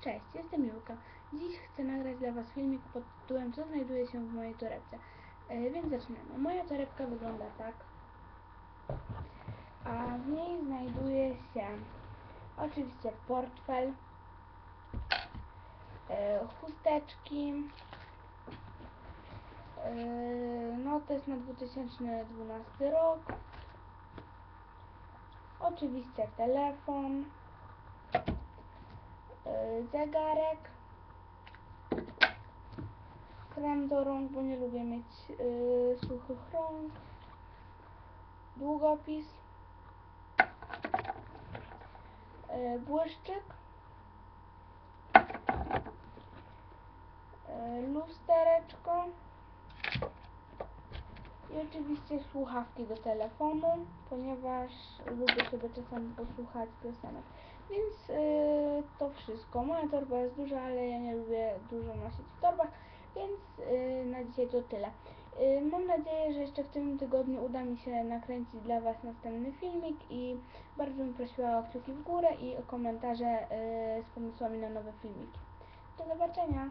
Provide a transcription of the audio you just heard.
Cześć, jestem Julka. Dziś chcę nagrać dla Was filmik pod tytułem Co znajduje się w mojej torebce. E, więc zaczynamy. Moja torebka wygląda tak. A w niej znajduje się oczywiście portfel, e, chusteczki, e, notes na 2012 rok, oczywiście telefon, zegarek, krem do rąk, bo nie lubię mieć e, suchych rąk, długopis, e, błyszczyk, e, lustereczko i oczywiście słuchawki do telefonu, ponieważ lubię sobie czasem posłuchać piosenek. Więc y, to wszystko. Moja torba jest duża, ale ja nie lubię dużo nosić w torbach, więc y, na dzisiaj to tyle. Y, mam nadzieję, że jeszcze w tym tygodniu uda mi się nakręcić dla Was następny filmik i bardzo bym prosiła o kciuki w górę i o komentarze y, z pomysłami na nowe filmiki. Do zobaczenia!